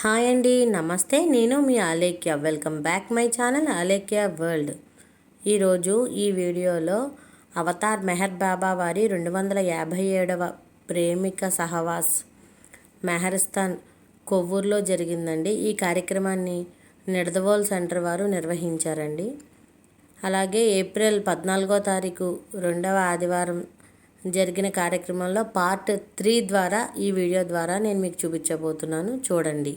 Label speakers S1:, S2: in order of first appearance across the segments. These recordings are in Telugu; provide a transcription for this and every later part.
S1: హాయ్ అండి నమస్తే. నేను మీ Alekhya welcome back my channel Alekhya world. ఈరోజు ఈ వీడియోలో అవతార్ మెహర్ బాబా వారి రెండు వందల యాభై ఏడవ ప్రేమిక సహవాస్ మెహరిస్తాన్ కొవ్వూరులో జరిగిందండి. ఈ కార్యక్రమాన్ని నిడదవోల్ సెంటర్ వారు నిర్వహించారండి. అలాగే ఏప్రిల్ పద్నాలుగో తారీఖు రెండవ ఆదివారం జరిగిన కార్యక్రమంలో పార్ట్ త్రీ ద్వారా ఈ వీడియో ద్వారా నేను మీకు చూపించబోతున్నాను. చూడండి.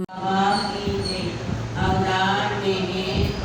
S2: बाबा की अवतार देने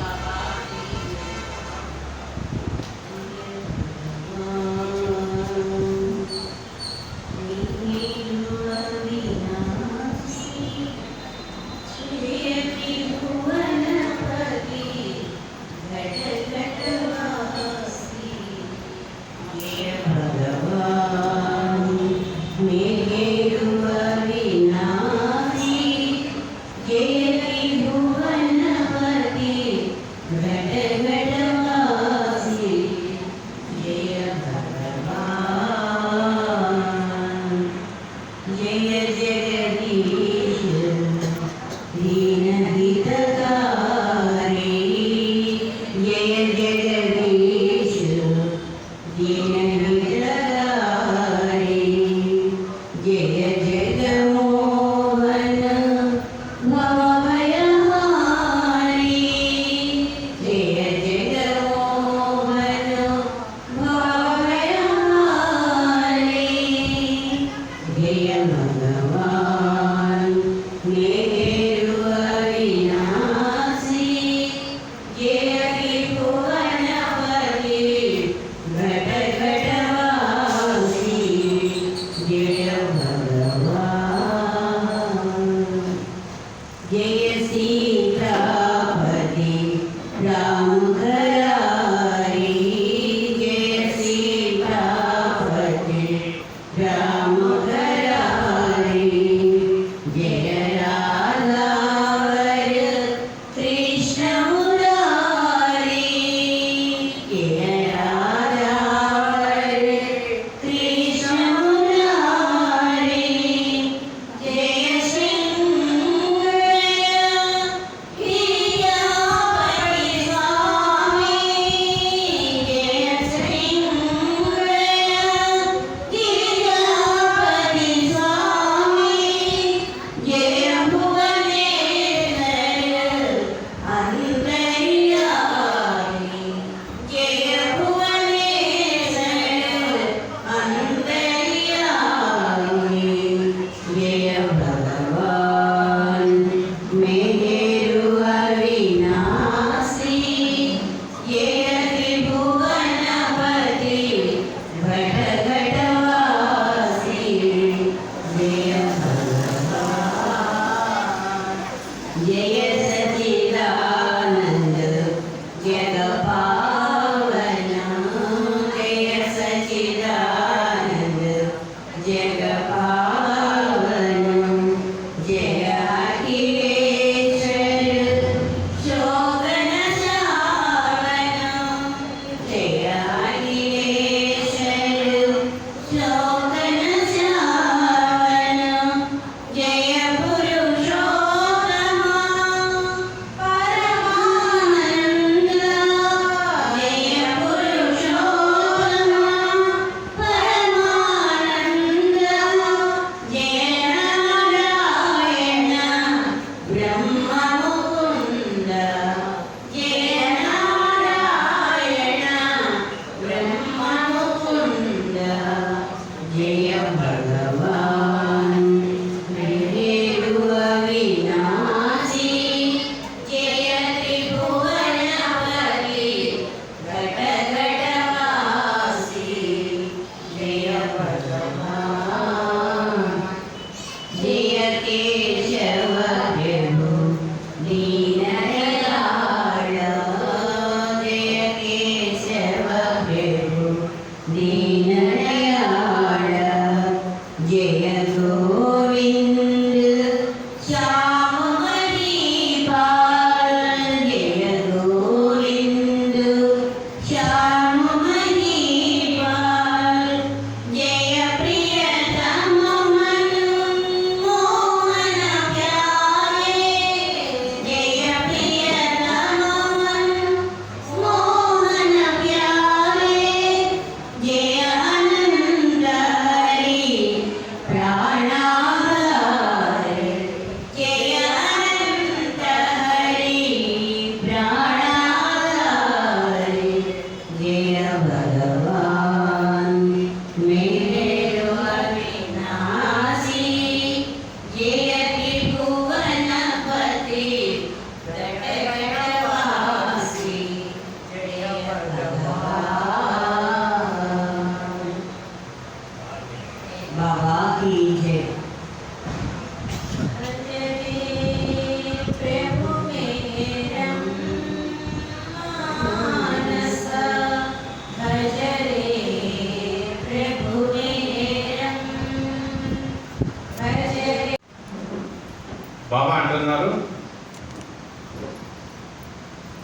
S3: బాబా అంటున్నారు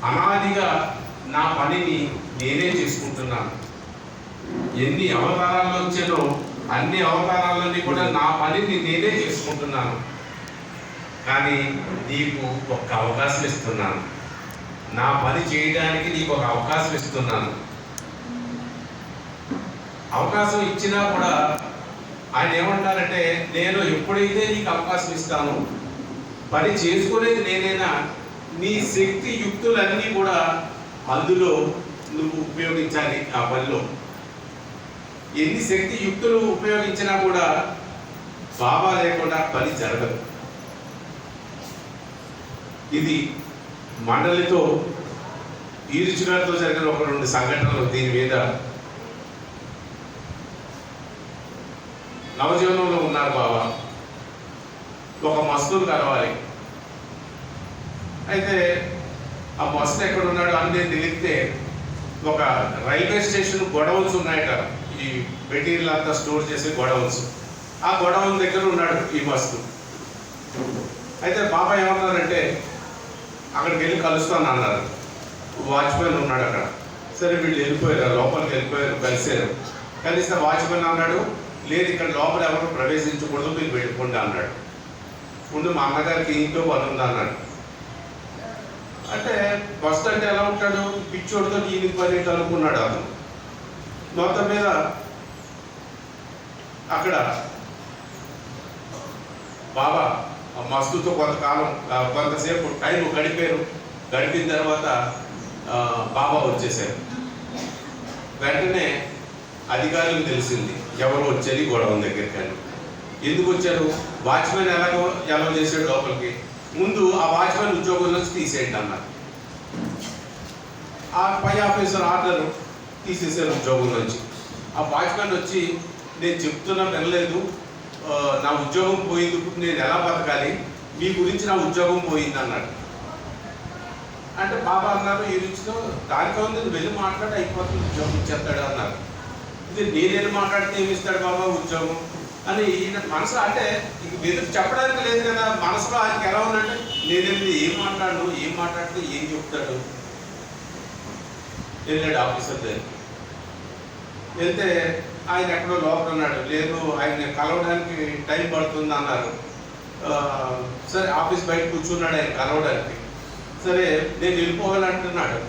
S3: అనాదిగా నా పనిని నేనే చేసుకుంటున్నాను. ఎన్ని అవతారాలు వచ్చానో అన్ని అవతారాలన్నీ కూడా నా పనిని నేనే చేసుకుంటున్నాను. కానీ నీకు ఒక అవకాశం ఇస్తున్నాను. నా పని చేయడానికి నీకు ఒక అవకాశం ఇస్తున్నాను. అవకాశం ఇచ్చినా కూడా ఆయన ఏమంటారంటే నేను ఎప్పుడైతే నీకు అవకాశం ఇస్తాను పని చేసుకునేది నేనైనా నీ శక్తి యుక్తులన్నీ కూడా అందులో నువ్వు ఉపయోగించాలి ఆ పనిలో. ఎన్ని శక్తి యుక్తులు ఉపయోగించినా కూడా బాబా లేకుండా పని జరగదు. ఇది మండలితో ఈరుచుగారితో జరిగిన ఒక రెండు సంఘటనలు దీని మీద నవజీవనంలో ఉన్నారు బాబా. ఒక మస్తులు కలవాలి. అయితే ఆ మస్తు ఎక్కడ ఉన్నాడు అని నేను తెలిస్తే ఒక రైల్వే స్టేషన్ గొడవల్స్ ఉన్నాయట. ఈ మెటీరియల్ అంతా స్టోర్ చేసే గొడవల్స్. ఆ గొడవల దగ్గర ఉన్నాడు ఈ మస్తు అయితే బాబా ఏమన్నారంటే అక్కడికి వెళ్ళి కలుస్తాను అన్నారు. వాచ్మెన్ ఉన్నాడు అక్కడ. సరే వీళ్ళు వెళ్ళిపోయారు లోపలికి వెళ్ళిపోయారు కలిసారు కలిస్తే వాచ్మెన్ అన్నాడు లేదు ఇక్కడ లోపల ఎవరు ప్రవేశించకూడదు మీరు వెళ్ళిపోండి అన్నాడు. ముందు మా అమ్మగారికి ఇంట్లో పని ఉంది అన్నాడు. అంటే బస్సు అంటే ఎలా ఉంటాడు? పిచ్చోడితో ఈయన పని అనుకున్నాడు అతను మొత్తం మీద అక్కడ. బాబా ఆ మస్తుతో కొంతకాలం కొంతసేపు టైం గడిపారు. గడిపిన తర్వాత బాబా వచ్చేసారు వెంటనే అధికారులకు తెలిసింది ఎవరు వచ్చేది గొడవ దగ్గరికి అని ఎందుకు వచ్చారు? వాచ్మెన్ ఎలాగో ఎలా చేశాడు లోపలికి? ముందు ఆ వాచ్మెన్ ఉద్యోగం నుంచి తీసేయండి అన్నారు. ఆ పై ఆఫీసర్ ఆర్డర్ తీసేసారు ఉద్యోగం నుంచి. ఆ వాచ్మెన్ వచ్చి నేను చెప్తున్నా వినలేదు. నా ఉద్యోగం పోయింది నేను ఎలా బతకాలి? మీ గురించి నా ఉద్యోగం పోయింది అన్నాడు. అంటే బాబా అన్నారు ఈ రుచితో దానితో ఉంది వెళ్ళి మాట్లాడి అయిపోతుంది ఉద్యోగం ఇచ్చేస్తాడు అన్నారు. ఇది నేనేం మాట్లాడితే ఏమి ఇస్తాడు బాబా ఉద్యోగం? అని ఈయన మనసులో అంటే ఇంక ఎదురు చెప్పడానికి లేదు కదా మనసులో ఆయనకి ఎలా ఉందంటే నేనేమి ఏం మాట్లాడను ఏం మాట్లాడితే ఏం చెప్తాడు? వెళ్ళాడు ఆఫీసర్ దగ్గర వెళ్తే ఆయన ఎక్కడో లోపల ఉన్నాడు. లేదు ఆయన కలవడానికి టైం పడుతుంది అన్నారు. సరే ఆఫీస్ బయట కూర్చున్నాడు ఆయన కలవడానికి. సరే నేను వెళ్ళిపోవాలంటున్నాడు.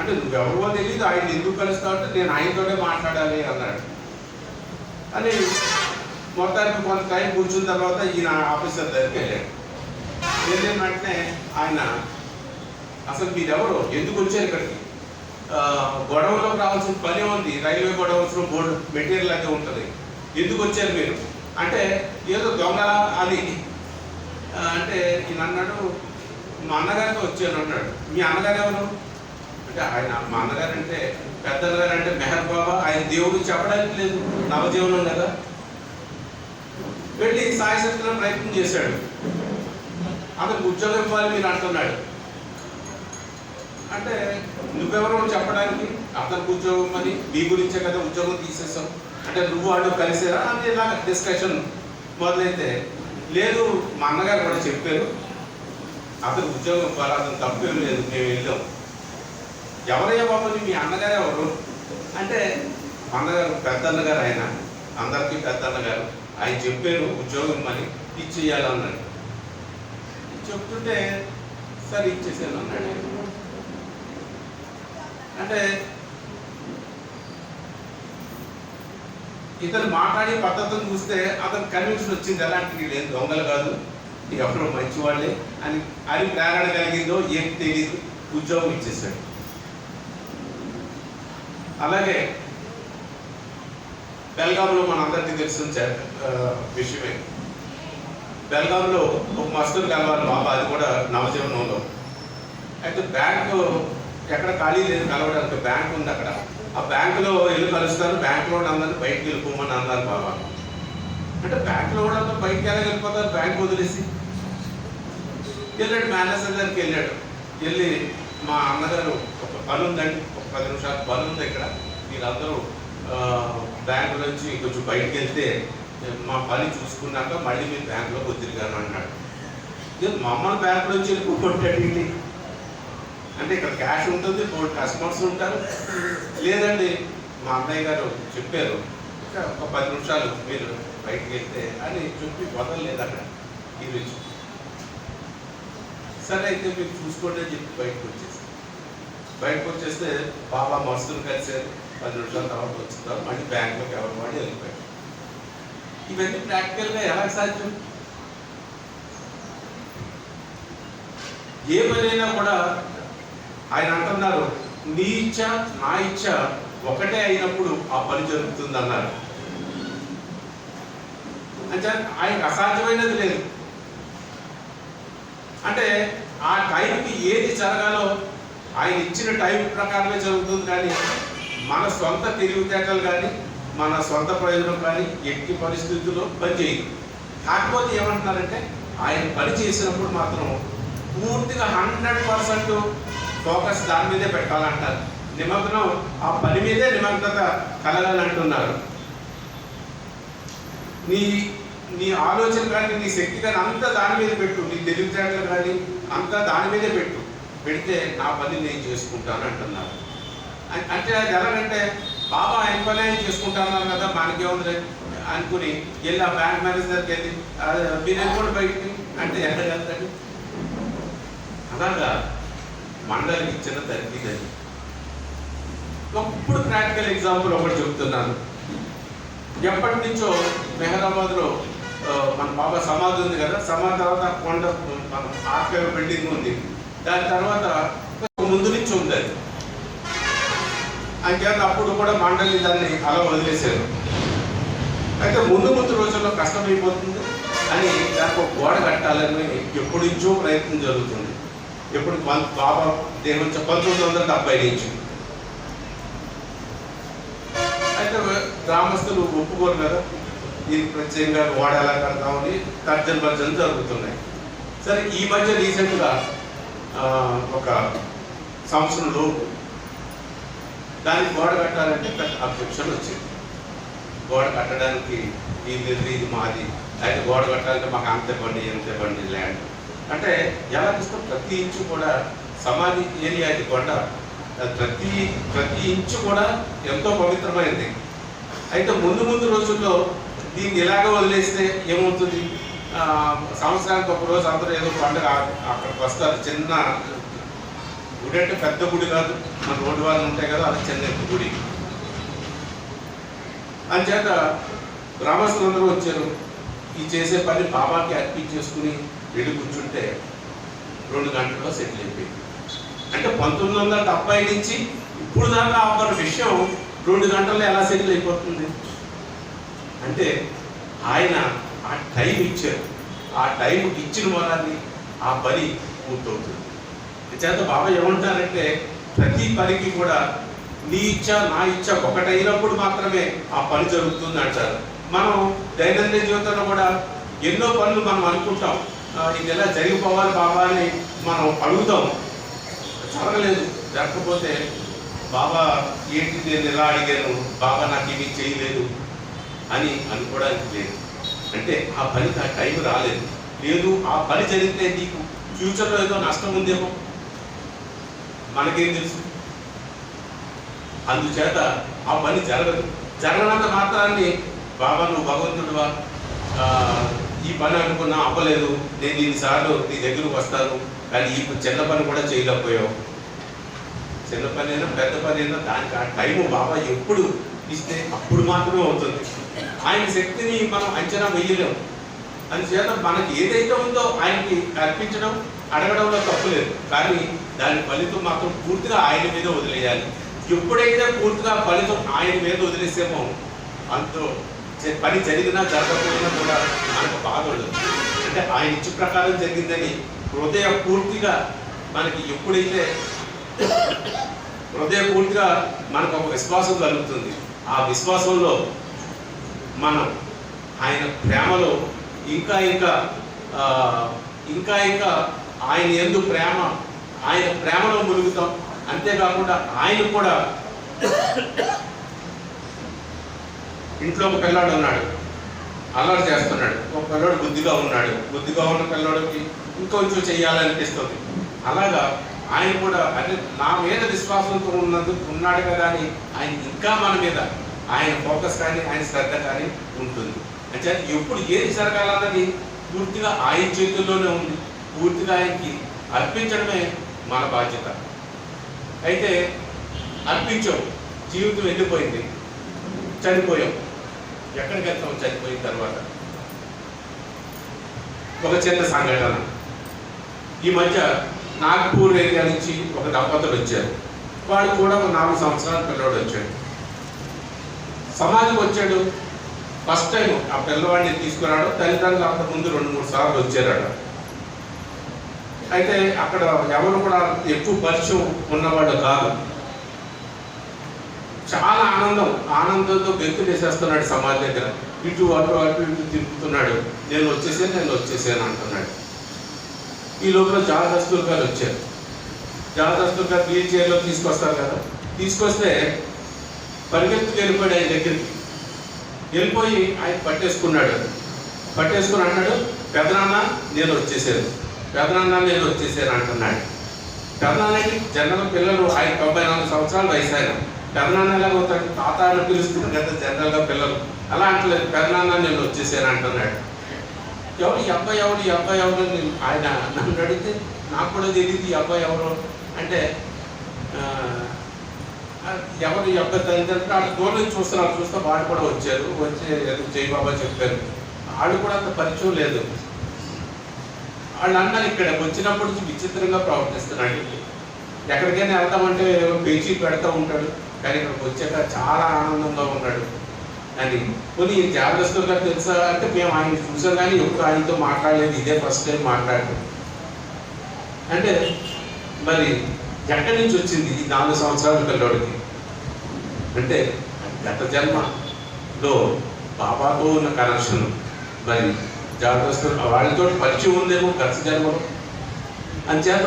S3: అంటే నువ్వెవరో తెలియదు ఆయన ఎందుకు కలుస్తావు అంటే నేను ఆయనతోనే మాట్లాడాలి అన్నాడు. అని మొత్తానికి కొంత టైం కూర్చున్న తర్వాత ఈయన ఆఫీసర్ దగ్గరికి వెళ్ళాడు. వెళ్ళిన వెంటనే ఆయన అసలు మీరెవరు? ఎందుకు వచ్చారు ఇక్కడికి? గొడవలో గొడవలోకి రావాల్సిన పని ఉంది రైల్వే గొడవలసిన బోర్డు మెటీరియల్ అయితే ఉంటుంది. ఎందుకు వచ్చారు మీరు? అంటే ఏదో దొంగ అని అంటే ఈయన అన్నాడు మా అన్నగారితో వచ్చాను అన్నాడు. మీ అన్నగారు ఎవరు? అంటే ఆయన మా అన్నగారు అంటే పెద్ద అన్నగారు అంటే మెహర్ బాబా. ఆయన దేవుడు చెప్పడానికి లేదు. నవజీవనం కదా. వెళ్ళి సాయి ప్రయత్నం చేశాడు. అతనికి ఉద్యోగం ఇవ్వాలి మీరు అంటున్నాడు. అంటే నువ్వెవరో చెప్పడానికి అతనికి ఉద్యోగం అని నీ గురించే కదా ఉద్యోగం తీసేసావు అంటే నువ్వు వాడు కలిసేరా? అని ఇలా డిస్కషన్ మొదలైతే లేదు మా అన్నగారు కూడా చెప్పారు. అతను ఉద్యోగం ఇవ్వాలి అతను తప్పేం లేదు మేము వెళ్ళాం. ఎవరయ్యా బాబు మీ అన్నగారు ఎవరు? అంటే మా అన్నగారు పెద్ద అన్నగారు ఆయన. అందరికీ పెద్ద అన్నగారు ఆయన చెప్పారు ఉద్యోగం అని ఇచ్చేయాలన్నాడు చెప్తుంటే సరే ఇచ్చేసాను అన్నాడు అంటే ఇతను మాట్లాడే పద్ధతిని చూస్తే అతను కన్విన్షన్ వచ్చింది. ఎలాంటి ఏం దొంగలు కాదు. ఎవరు మంచివాళ్ళే అని అని ప్రేరణ కలిగిందో ఏం తెలియదు ఉద్యోగం ఇచ్చేసాడు. అలాగే బెల్గాంలో మనందరికీ తెలిసిన విషయమే. బెల్గాంలో ఒక మస్తులు కలవాలి బాబా అది కూడా నవజీవనంలో అయితే బ్యాంకు ఎక్కడ ఖాళీ లేదు కలవడానికి బ్యాంక్ ఉంది అక్కడ. ఆ బ్యాంకులో ఇల్లు కలుస్తారు బ్యాంకులో అందరినీ బయటకు వెళ్ళిపోమని అన్నారు బాబా. అంటే బ్యాంకులో కూడా బయటకు ఎలా వెళ్ళిపోతారు? బ్యాంక్ వదిలేసి. వెళ్ళాడు మేనేజర్ దగ్గరికి వెళ్ళాడు. వెళ్ళి మా అన్నగారు ఒక పని ఉందండి ఒక పది నిమిషాలు పని ఉంది ఇక్కడ మీరందరూ బ్యాంకు నుంచి కొంచెం బయటకు వెళ్తే మా పని చూసుకున్నాక మళ్ళీ మీరు బ్యాంకులోకి వదిలిగాను అన్నాడు మమ్మల్ని బ్యాంక్ నుంచి వెళ్ళిపోగొట్టాడు అంటే ఇక్కడ క్యాష్ ఉంటుంది ఫోర్ కస్టమర్స్ ఉంటారు. లేదండి మా అన్నయ్య గారు చెప్పారు "ఇంకా ఒక పది నిమిషాలు మీరు బయటకు వెళ్తే అని చెప్పి వదలలేదు అక్కడ ఈ రోజు. సరే అయితే మీరు చూసుకోండి అని చెప్పి బయటకు వచ్చేసి బయటకు వచ్చేస్తే బాబా మస్తులు కలిసారు పది నిమిషాల తర్వాత వచ్చిన మళ్ళీ బ్యాంకులోకి ఎవరు వాడి వెళ్ళిపోయారు. ఇవన్నీ ప్రాక్టికల్గా ఎలా సాధ్యం? ఏ పనైనా కూడా ఆయన అంటున్నారు నీ ఇచ్చ నా ఇచ్చ ఒకటే అయినప్పుడు ఆ పని జరుగుతుంది అన్నారు అంటే ఆయనకు అసాధ్యమైనది లేదు. అంటే ఆ టైంకి ఏది జరగాలో ఆయన ఇచ్చిన టైం ప్రకారమే జరుగుతుంది కానీ మన సొంత తెలివితేటలు కానీ మన సొంత ప్రయోజనం కానీ ఎట్టి పరిస్థితుల్లో పనిచేయదు కాకపోతే ఏమంటున్నారంటే ఆయన పని చేసినప్పుడు మాత్రం పూర్తిగా హండ్రెడ్ పర్సెంట్ ఫోకస్ దాని మీదే పెట్టాలంటారు. నిమగ్నం ఆ పని మీదే నిమగ్నత కలగాలంటున్నారు నీ నీ ఆలోచన కానీ నీ శక్తి కానీ అంతా దాని మీద పెట్టు. నీ తెలివితేటలు కానీ అంతా దాని మీదే పెట్టు. పెడితే నా పని నేను చేసుకుంటాను అంటున్నారు. అంటే అది ఎలాగంటే బాబా ఆయన పని చేసుకుంటాను కదా మనకేముంది అనుకుని వెళ్ళి ఆ బ్యాంక్ మేనేజర్ దగ్గరికి వెళ్ళి మీరు వెళ్ళిపోండి బయటికి? అంటే ఎక్కడ వెళ్తాడు? అలాగా మండలికి ఇచ్చిన తగ్గిదని ఇప్పుడు ప్రాక్టికల్ ఎగ్జాంపుల్ ఒకటి చెప్తున్నాను. ఎప్పటి నుంచో మెహరాబాద్లో మన బాబా సమాధి ఉంది కదా సమాధి తర్వాత కొండ మన బిల్డింగ్ ఉంది. దాని తర్వాత ముందు అంచేత అప్పుడు కూడా మండలి దాన్ని అలా వదిలేశారు. అయితే ముందు ముందు రోజుల్లో కష్టమైపోతుంది అని దానికి ఒక గోడ కట్టాలని ఎప్పటి నుంచో ప్రయత్నం జరుగుతుంది. ఎప్పుడు బాబా బాబా దేవం పంతొమ్మిది వందల డెబ్బై నుంచి. అయితే గ్రామస్తులు ఒప్పుకోరు కదా. దీనికి ప్రత్యేకంగా గోడ ఎలా కడతామని తర్జన భర్జన జరుగుతున్నాయి. సరే ఈ మధ్య రీసెంట్గా ఒక సంవత్సరంలో దానికి గోడ కట్టాలంటే పెద్ద అబ్జెక్షన్ వచ్చింది. గోడ కట్టడానికి ఇది ఇది మాది. అయితే గోడ కట్టాలంటే మాకు అంత బండి ఎంత బండి ల్యాండ్. అంటే ఎలా చూస్తాం? ప్రతి ఇంచు కూడా సమాధి ఏరియా ఇది కొండ. ప్రతి ప్రతి ఇంచు కూడా ఎంతో పవిత్రమైనది అయితే ముందు ముందు రోజుల్లో దీన్ని ఇలాగ వదిలేస్తే ఏమవుతుంది? సంవత్సరానికి ఒక రోజు అందరూ ఏదో పండుగ అక్కడికి వస్తారు. చిన్న గుడి అంటే పెద్ద గుడి కాదు. మన రోడ్డు వాళ్ళు ఉంటాయి కదా అది చిన్న గుడి. అంచేత గ్రామస్తులందరూ వచ్చారు. ఈ చేసే పని బాబాకి అర్పించేసుకుని వెళ్ళి కూర్చుంటే రెండు గంటల్లో సెటిల్ అయిపోయింది. అంటే పంతొమ్మిది వందల డెబ్బై నుంచి ఇప్పుడు దాకా ఒక విషయం రెండు గంటల్లో ఎలా సెటిల్ అయిపోతుంది? అంటే ఆయన ఆ టైం ఇచ్చారు. ఆ టైం ఇచ్చిన వాళ్ళని ఆ పని పూర్తవుతుంది. చేత బాబా ఏమంటారంటే ప్రతి పనికి కూడా నీ ఇచ్చ నా ఇచ్చ ఒకటైనప్పుడు మాత్రమే ఆ పని జరుగుతుంది అంటారు. మనం దైనందిన జీవితంలో కూడా ఎన్నో పనులు మనం అనుకుంటాం. ఇది ఎలా జరిగిపోవాలి బాబా అని మనం అడుగుతాం. జరగలేదు. జరగకపోతే బాబా ఏంటి నేను ఎలా అడిగాను? బాబా నాకు ఏమీ చేయలేదు అని అనుకోవడానికి లేదు. అంటే ఆ పని ఆ టైం రాలేదు. లేదు ఆ పని జరిగితే నీకు ఫ్యూచర్లో ఏదో నష్టం ఉందేమో. మనకేం తెలుసు? అందుచేత ఆ పని జరగదు. జరగనంత మాత్రాన్ని బాబా నువ్వు భగవంతుడువా? ఆ, ఈ పని అనుకున్నా అవ్వలేదు. నేను ఇన్నిసార్లు నీ దగ్గరకు వస్తాను. కానీ ఈ చిన్న పని కూడా చేయలేకపోయావు. చిన్న పని అయినా పెద్ద పని అయినా దానికి ఆ టైం బాబా ఎప్పుడు ఇస్తే అప్పుడు మాత్రమే అవుతుంది. ఆయన శక్తిని మనం అంచనా వేయలేము అందుచేత మనకి ఏదైతే ఉందో ఆయనకి అర్పించడం అడగడంలో తప్పులేదు కానీ దాని ఫలితం మాత్రం పూర్తిగా ఆయన మీద వదిలేయాలి. ఎప్పుడైతే పూర్తిగా ఫలితం ఆయన మీద వదిలేసేమో అంతో పని జరిగినా జరగకపోయినా కూడా మనకు బాధ ఉండదు. అంటే ఆయన ఇచ్చి ప్రకారం జరిగిందని హృదయ పూర్తిగా మనకి ఎప్పుడైతే హృదయ పూర్తిగా మనకు ఒక విశ్వాసం కలుగుతుంది ఆ విశ్వాసంలో మనం ఆయన ప్రేమలో ఇంకా ఇంకా ఇంకా ఇంకా ఆయన ఎందు ప్రేమ ఆయన ప్రేమలో మునుగుతాం. అంతేకాకుండా ఆయన కూడా ఇంట్లో ఒక పిల్లాడు ఉన్నాడు. అల్లరి చేస్తున్నాడు. ఒక పిల్లాడు బుద్ధిగా ఉన్నాడు. బుద్ధిగా ఉన్న పిల్లాడికి ఇంకొంచెం చెయ్యాలనిపిస్తుంది. అలాగా ఆయన కూడా అంటే నా మీద విశ్వాసంతో ఉన్నందుకు ఉన్నాడు కదా అని ఆయన ఇంకా మన మీద ఆయన ఫోకస్ కానీ ఆయన శ్రద్ధ కానీ ఉంటుంది. అంటే ఎప్పుడు ఏది జరగాలన్నది పూర్తిగా ఆయన చేతుల్లోనే ఉంది. పూర్తిగా ఆయనకి అర్పించడమే మన బాధ్యత. అయితే అర్పించాం. జీవితం వెళ్ళిపోయింది చనిపోయాం. ఎక్కడికి వెళ్తాం? చనిపోయిన తర్వాత. ఒక చిన్న సంఘటన ఈ మధ్య నాగ్పూర్ ఏరియా నుంచి ఒక దంపతులు వచ్చారు. వాడు కూడా ఒక నాలుగు సంవత్సరాల పిల్లవాడు వచ్చాడు. సమాజం వచ్చాడు. ఫస్ట్ టైం ఆ పిల్లవాడిని తీసుకురాడు తల్లిదండ్రులు అంతకుముందు ముందు రెండు మూడు సార్లు వచ్చారట. అయితే అక్కడ ఎవరు కూడా ఎక్కువ పరిచయం ఉన్నవాడు కాదు. చాలా ఆనందం. ఆనందంతో గెంతులు చేసేస్తున్నాడు సమాజ దగ్గర. ఇటు అటు అటు ఇటు తిరుగుతున్నాడు. నేను వచ్చేసాను నేను వచ్చేసాను అంటున్నాడు. ఈ లోపల జాదస్తులు గారు వచ్చారు. జాదస్తులు గారు వీల్ చైర్లో తీసుకొస్తారు కదా. తీసుకొస్తే పరిగెత్తుకు వెళ్ళిపోయాడు ఆయన దగ్గరికి. వెళ్ళిపోయి ఆయన పట్టేసుకున్నాడు. పట్టేసుకుని అన్నాడు పెదనాన్న నేను వచ్చేసాను. పెదనాన్న నేను వచ్చేసాను అంటున్నాడు. పెదనాన్నకి జనరల్ పిల్లలు ఆయన తొంభై నాలుగు సంవత్సరాలు వయసు ఆయన. పెదనాన్న ఎలాగ తాత అని పిలుస్తున్నారు కదా జనరల్గా పిల్లలు. అలా అంటలేదు పెదనాన్న నేను వచ్చేసాను అంటున్నాడు. ఎవరు ఈ అబ్బాయి ఎవరు ఈ అబ్బాయి ఎవరు ఆయన నన్ను అడిగితే నాకు కూడా తెలియదు ఈ అబ్బాయి ఎవరు అంటే ఎవరు ఈ అబ్బాయి తల్లిదండ్రులు వాళ్ళు దూరం నుంచి చూస్తున్నారు చూస్తే వాడు కూడా వచ్చారు. వచ్చి జై బాబా చెప్పారు. వాళ్ళు కూడా అంత పరిచయం లేదు. వాళ్ళు అన్నారు ఇక్కడ వచ్చినప్పటి నుంచి విచిత్రంగా ప్రవర్తిస్తున్నాడు ఎక్కడికైనా వెళ్తామంటే ఏవో పెడతా ఉంటాడు కానీ ఇక్కడికి వచ్చాక చాలా ఆనందంగా ఉన్నాడు. అని కొన్ని జాగ్రత్తగా తెలుసా? అంటే మేము ఆయన చూసాం కానీ ఎప్పుడు ఆయనతో మాట్లాడలేదు ఇదే ఫస్ట్ టైం మాట్లాడటం అంటే మరి ఎక్కడి నుంచి వచ్చింది ఈ నాలుగు సంవత్సరాల పిల్లోడికి? అంటే గత జన్మలో బాబాతో ఉన్న కనెక్షన్ మరి జాగ్రత్త వాళ్ళతో పరిచయం ఉందేమో గత జన్మలో అంచేత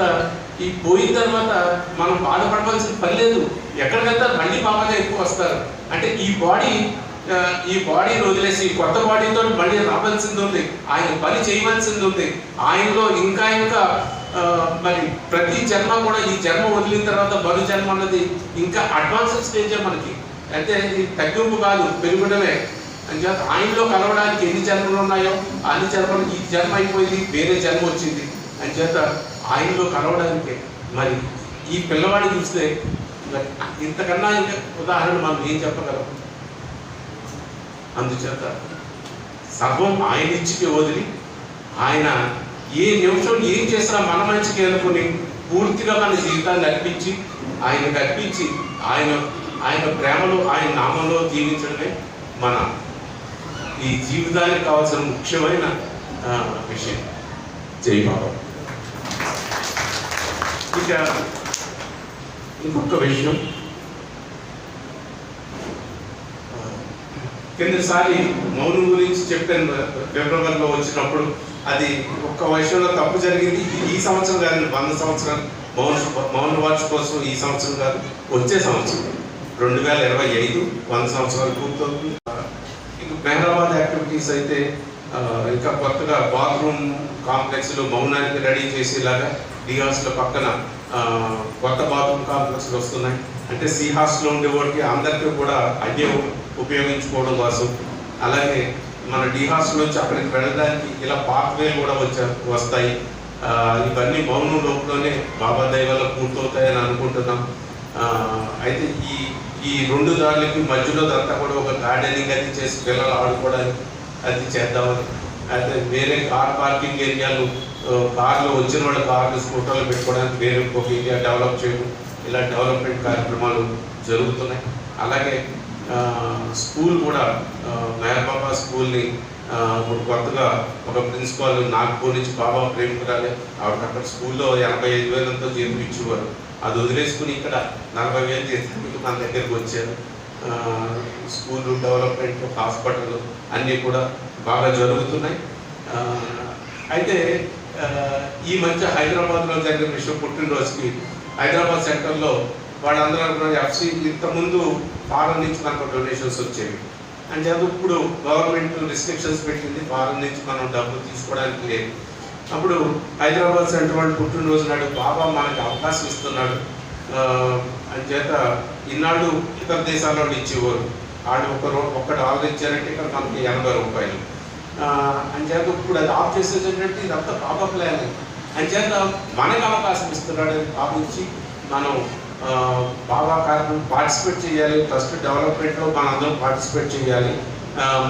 S3: ఈ పోయిన తర్వాత మనం బాధపడవలసిన పని లేదు. ఎక్కడికి మళ్ళీ బాబాగా ఎక్కువ వస్తారు. అంటే ఈ బాడీ ఈ బాడీని వదిలేసి కొత్త బాడీతో మళ్ళీ రావాల్సింది ఉంది. ఆయన పని చేయవలసింది ఉంది. ఆయనలో ఇంకా ఇంకా మరి ప్రతి జన్మ కూడా ఈ జన్మ వదిలిన తర్వాత మరు జన్మ అన్నది ఇంకా అడ్వాన్స్డ్ స్టేజే మనకి. అంటే ఇది తగ్గింపు కాదు పెరుగుడమే. అంచేత ఆయనలో కలవడానికి ఎన్ని జన్మలు ఉన్నాయో అన్ని జన్మలు ఈ జన్మ అయిపోయింది వేరే జన్మ వచ్చింది. అంచేత ఆయనలో కలవడానికి మరి ఈ పిల్లవాడిని చూస్తే ఇంతకన్నా ఇంకా ఉదాహరణ మనం ఏం చెప్పగలం? అందుచేత సర్వం ఆయన ఇచ్చికి వదిలి ఆయన ఏ నిమిషం ఏం చేసినా మన మంచికి అనుకుని పూర్తిగా మన జీవితాన్ని అర్పించి ఆయన కల్పించి ఆయన ఆయన ప్రేమలో ఆయన నామంలో జీవించడమే మన ఈ జీవితానికి కావాల్సిన ముఖ్యమైన విషయం. జై బాబా. ఇక ఇంకొక విషయం. కిందసారి మౌనం గురించి చెప్పాను ఫిబ్రవరిలో వచ్చినప్పుడు. అది ఒక్క విషయంలో తప్పు జరిగింది. ఈ సంవత్సరం కాదు వంద సంవత్సరాలు. మౌన మౌన వార్షికోత్సవం ఈ సంవత్సరం కాదు వచ్చే సంవత్సరం. రెండు వేల ఇరవై ఐదు వంద సంవత్సరాలు పూర్తవుతుంది. మెహరాబాద్ అయితే ఇంకా కొత్తగా బాత్రూమ్ కాంప్లెక్స్లు మౌనానికి రెడీ చేసేలాగా డిహాస్ల పక్కన కొత్త బాత్రూమ్ కాంప్లెక్స్లు వస్తున్నాయి. అంటే సిహాస్లో ఉండే వాడికి అందరికీ కూడా అదే ఉపయోగించుకోవడం కోసం. అలాగే మన డిహాస్ నుంచి అక్కడికి వెళ్ళడానికి ఇలా పాత్వేలు కూడా వచ్చా వస్తాయి. ఇవన్నీ మౌనం లోపలనే బాబా దయ వల్ల పూర్తవుతాయని అనుకుంటున్నాం. అయితే ఈ ఈ రెండు దారులకి మధ్యలో అంతా కూడా ఒక గార్డెనింగ్ అది చేసి పిల్లలు ఆడుకోవడానికి అది చేద్దామని. అయితే వేరే కార్ పార్కింగ్ ఏరియాలు కార్లు వచ్చిన వాళ్ళ కార్లు స్కూటర్లు పెట్టుకోవడానికి వేరే ఇంకొక ఏరియా డెవలప్ చేయడం ఇలా డెవలప్మెంట్ కార్యక్రమాలు జరుగుతున్నాయి. అలాగే స్కూల్ కూడా ఆ, స్కూల్ని ఇప్పుడు కొత్తగా ఒక ప్రిన్సిపాల్ నాగ్పూర్ నుంచి బాబా ప్రేమికురాలే ఆవిడ అక్కడ స్కూల్లో ఎనభై ఐదు వేలంతో జీతం ఇచ్చేవారు. అది వదిలేసుకుని ఇక్కడ నలభై వేలు జీతం మన దగ్గరికి వచ్చారు. స్కూల్ డెవలప్మెంట్ హాస్పిటల్ అన్నీ కూడా బాగా జరుగుతున్నాయి. అయితే ఈ మధ్య హైదరాబాద్లో జరిగిన విషయం పుట్టినరోజుకి హైదరాబాద్ సెంటర్లో వాళ్ళందరూ అనుకున్నారు ఎఫ్సి ఇంతకుముందు ఫారెన్ నుంచి మనకు డొనేషన్స్ వచ్చేవి. అండ్ చేత ఇప్పుడు గవర్నమెంట్ రిస్ట్రిక్షన్స్ పెట్టింది ఫారెన్ నుంచి మనం డబ్బు తీసుకోవడానికి లేదు. అప్పుడు హైదరాబాద్ సెంటర్ వాళ్ళు పుట్టినరోజు నాడు బాబా మనకి అవకాశం ఇస్తున్నాడు. అని చేత ఇన్నాళ్ళు ఇతర దేశాల్లో ఇచ్చేవారు వాళ్ళు ఒక రూ ఒక్క డాలర్ ఇచ్చారంటే ఇక్కడ మనకి ఎనభై రూపాయలు. అంచేత ఇప్పుడు అది ఆఫ్ చేసేది ఏంటంటే ఇదంతా బాబా ప్లాన్ అంచేత చేత మనకు అవకాశం ఇస్తున్నాడు భావించి మనం బాగా బాబా కార్యక్రమం పార్టిసిపేట్ చేయాలి ఫస్ట్ డెవలప్మెంట్లో మనందరం పార్టిసిపేట్ చేయాలి.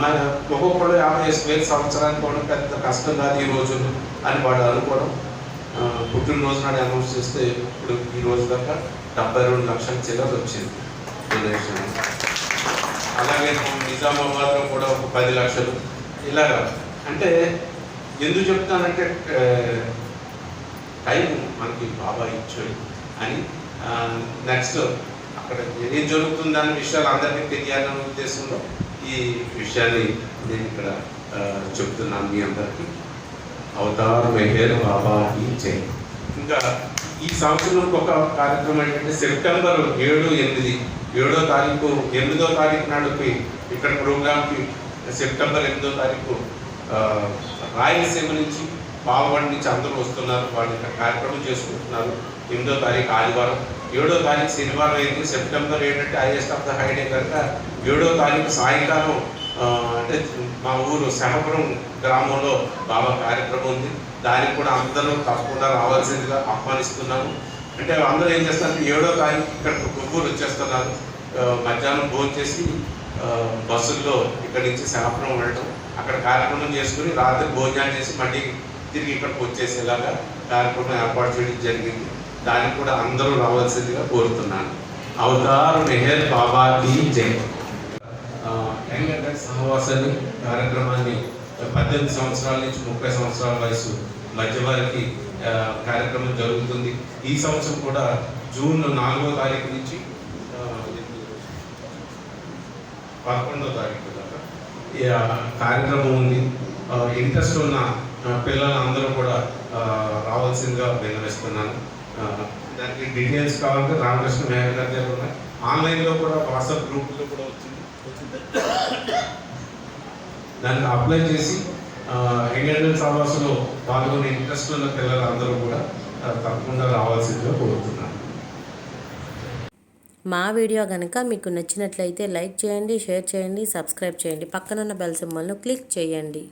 S3: మన ఒక్కొక్కడు యాభై వేల సంవత్సరానికి కూడా పెద్ద కష్టం కాదు ఈ రోజు అని వాడు అనుకోవడం. పుట్టినరోజు నాడు అనౌన్స్ చేస్తే ఇప్పుడు ఈ రోజు దాకా డెబ్బై రెండు లక్షల చిల్లర వచ్చింది డొనేషన్ అలాగే నిజామాబాద్లో కూడా ఒక పది లక్షలు ఇలాగా. అంటే ఎందుకు చెప్తానంటే టైం మనకి బాబా ఇచ్చాడు అని నెక్స్ట్ అక్కడ ఏం జరుగుతుందనే విషయాలు అందరికీ తెలియాలనే ఉద్దేశంలో ఈ విషయాన్ని నేను ఇక్కడ చెప్తున్నాను మీ అందరికీ. అవతార్ మెహేర్ బాబా ఈ జై ఇంకా ఈ సంవత్సరం ఒక కార్యక్రమం ఏంటంటే సెప్టెంబర్ ఏడు ఎనిమిది ఏడో తారీఖు ఎనిమిదో తారీఖు నాడుకి ఇక్కడ ప్రోగ్రామ్కి సెప్టెంబర్ ఎనిమిదో తారీఖు రాయలసీమ నుంచి పాల్గొండ నుంచి అందరూ వస్తున్నారు. వాళ్ళు ఇక్కడ కార్యక్రమం చేసుకుంటున్నారు. ఎనిమిదో తారీఖు ఆదివారం ఏడో తారీఖు శనివారం అయింది సెప్టెంబర్ ఏంటంటే హైయెస్ట్ ఆఫ్ ద హైడే కనుక ఏడో తారీఖు సాయంకాలం అంటే మా ఊరు శహపురం గ్రామంలో బాబా కార్యక్రమం ఉంది. దానికి కూడా అందరూ తప్పకుండా రావాల్సిందిగా ఆహ్వానిస్తున్నాము. అంటే అందరూ ఏం చేస్తారంటే ఏడో తారీఖు ఇక్కడ గుంపూరు వచ్చేస్తున్నారు. మధ్యాహ్నం భోజనం చేసి బస్సుల్లో ఇక్కడి నుంచి శాపురం వెళ్ళడం అక్కడ కార్యక్రమం చేసుకుని రాత్రి భోజనాలు చేసి మళ్ళీ తిరిగి ఇక్కడికి వచ్చేసేలాగా కార్యక్రమం ఏర్పాటు చేయడం జరిగింది. దానికి కూడా అందరూ రావాల్సిందిగా కోరుతున్నాను. అవతార్ మెహర్ బాబా జై. యంగ్ అడల్ట్ సహవాసాన్ని కార్యక్రమాన్ని పద్దెనిమిది సంవత్సరాల నుంచి ముప్పై సంవత్సరాల వయసు మధ్య వారికి కార్యక్రమం జరుగుతుంది. ఈ సంవత్సరం కూడా జూన్ నాలుగో తారీఖు నుంచి పదకొండో తారీఖు దాకా కార్యక్రమం ఉంది. ఇంట్రెస్ట్ ఉన్న పిల్లలందరూ కూడా రావాల్సిందిగా విన్నవిస్తున్నాను. దానికి డీటెయిల్స్ కావాలంటే రామకృష్ణ మేఘ గారి దగ్గర ఉన్నాయి. ఆన్లైన్లో కూడా వాట్సాప్ గ్రూప్లో కూడా వచ్చింది. దానికి అప్లై చేసి ఎంగేజ్మెంట్ సమావేశంలో పాల్గొనే ఇంట్రెస్ట్ ఉన్న పిల్లలందరూ కూడా తప్పకుండా రావాల్సిందిగా కోరుతున్నాను.
S1: మా వీడియో కనుక మీకు నచ్చినట్లయితే లైక్ చేయండి షేర్ చేయండి సబ్స్క్రైబ్ చేయండి. పక్కనున్న బెల్ సింబల్ను క్లిక్ చేయండి.